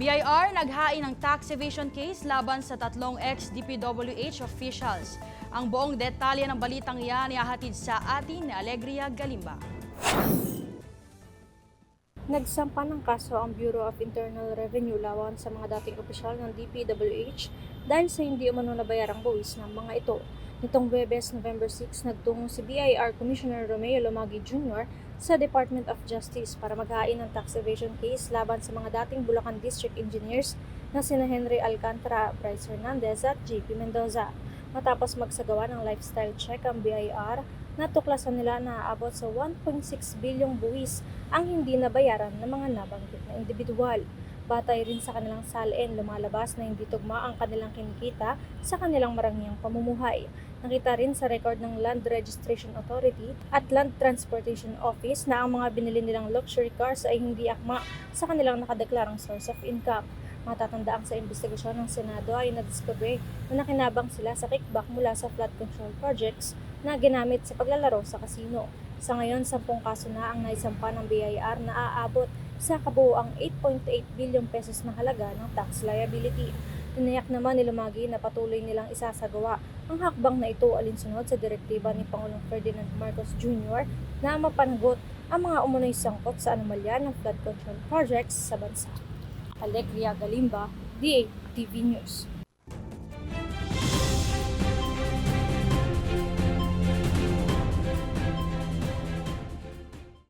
BIR naghain ng tax evasion case laban sa tatlong ex-DPWH officials. Ang buong detalye ng balitang yan ihahatid sa atin ni Alegria Galimba. Nagsampa ng kaso ang Bureau of Internal Revenue lawan sa mga dating opisyal ng DPWH dahil sa hindi umano nabayarang buwis ng mga ito. Nitong Webes, November 6, nagtungo si BIR Commissioner Romeo Lomagi Jr. sa Department of Justice para maghain ng tax evasion case laban sa mga dating Bulacan District Engineers na sina Henry Alcantara, Bryce Hernandez at JP Mendoza. Matapos magsagawa ng lifestyle check ang BIR, natuklasan nila na aabot sa 1.6 bilyong buwis ang hindi nabayaran ng mga nabanggit na individual. Batay rin sa kanilang salin, lumalabas na hindi tugma ang kanilang kinikita sa kanilang marangyang pamumuhay. Nakita rin sa record ng Land Registration Authority at Land Transportation Office na ang mga binili nilang luxury cars ay hindi akma sa kanilang nakadeklarang source of income. Matatandaan sa investigasyon ng Senado ay nadiskubre na nakinabang sila sa kickback mula sa flood control projects na ginamit sa paglalaro sa kasino. Sa ngayon, 10 kaso na ang naisampa ng BIR na aabot sa kabuuang 8.8 bilyong pesos na halaga ng tax liability. Tinayak naman ni Lumagi na patuloy nilang isasagawa ang hakbang na ito alinsunod sa direktiba ni Pangulong Ferdinand Marcos Jr. na mapanagot ang mga umunoy sangkot sa anomalya ng flood control projects sa bansa. Alegria Galimba, DATV News.